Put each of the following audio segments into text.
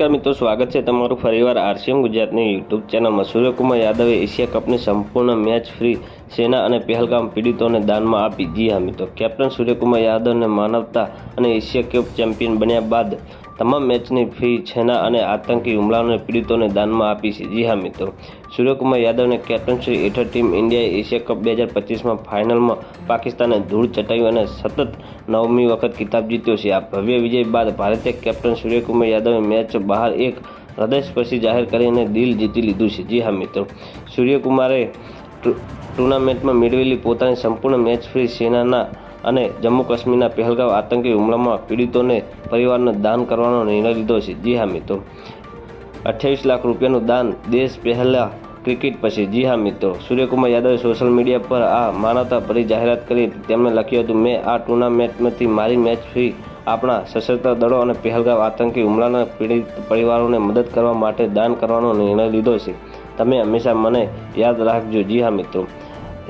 નમસ્કાર મિત્રો, સ્વાગત છે તમારું ફરીવાર આરસીએમ ગુજરાતની યુટ્યુબ ચેનલમાં. સૂર્યકુમાર યાદવે એશિયા કપની સંપૂર્ણ મેચ ફ્રી સેના અને પહેલગામ પીડિતોને દાનમાં આપી. જી હા મિત્રો, કેપ્ટન સૂર્યકુમાર યાદવને માનવતા અને એશિયા કપ ચેમ્પિયન બન્યા બાદ તમામ મેચની ફી છેના અને આતંકી હુમલાઓને પીડિતોને દાનમાં આપી છે. જી હા, મિત્રો. સૂર્યકુમાર યાદવને કેપ્ટનશ્રી હેઠળ ટીમ ઇન્ડિયાએ એશિયા કપ બે હજાર પચીસમાં ફાઇનલમાં પાકિસ્તાનને ધૂળ ચટાવ્યું અને સતત નવમી વખત ખિતાબ જીત્યો છે. આ ભવ્ય વિજય બાદ ભારતીય કેપ્ટન સૂર્યકુમાર યાદવે મેચ બહાર એક હૃદયસ્પર્શી જાહેર કરીને દિલ જીતી લીધું છે. જી હા, મિત્રો. સૂર્યકુમારે ટુર્નામેન્ટમાં મેળવેલી પોતાની સંપૂર્ણ મેચ ફ્રી સેનાના અને જમ્મુ કાશ્મીરના પહેલગામ આતંકી હુમલામાં પીડિતોને પરિવારને દાન કરવાનો નિર્ણય લીધો છે. જી હા, મિત્રો. અઠ્યાવીસ લાખ રૂપિયાનું દાન દેશ પહેલા ક્રિકેટ પછી. જી હા, મિત્રો. સૂર્યકુમાર યાદવે સોશિયલ મીડિયા પર આ માનવતા ભરી જાહેરાત કરી તેમણે લખ્યું હતું, મેં આ ટુર્નામેન્ટમાંથી મારી મેચ ફી આપણા સશસ્ત્ર દળો અને પહેલગામ આતંકી હુમલાના પીડિત પરિવારોને મદદ કરવા માટે દાન કરવાનો નિર્ણય લીધો છે. તમે હંમેશા મને યાદ રાખજો. જી હા, મિત્રો.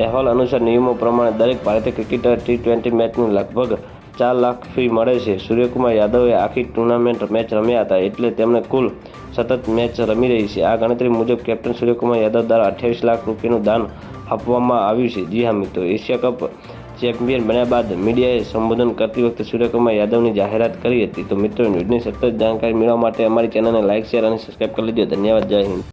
અહેવાલ અનુસાર નિયમો પ્રમાણે દરેક ભારતીય ક્રિકેટર ટી ટ્વેન્ટી મેચની લગભગ ચાર લાખ ફી મળે છે. સૂર્યકુમાર યાદવે આખી ટુર્નામેન્ટ મેચ રમ્યા હતા એટલે તેમણે કુલ સતત મેચ રમી રહી છે. આ ગણતરી મુજબ કેપ્ટન સૂર્યકુમાર યાદવ દ્વારા અઠ્યાવીસ લાખ રૂપિયાનું દાન આપવામાં આવ્યું છે. જી હા મિત્રો, એશિયા કપ ચેમ્પિયન બન્યા બાદ મીડિયાએ સંબોધન કરતી વખતે સૂર્યકુમાર યાદવની જાહેરાત કરી હતી. તો મિત્રો, ન્યૂઝની સતત જાણકારી મેળવવા માટે અમારી ચેનલને લાઇક શેર અને સબસ્ક્રાઈબ કરી લેજો ધન્યવાદ. જય હિન્દ.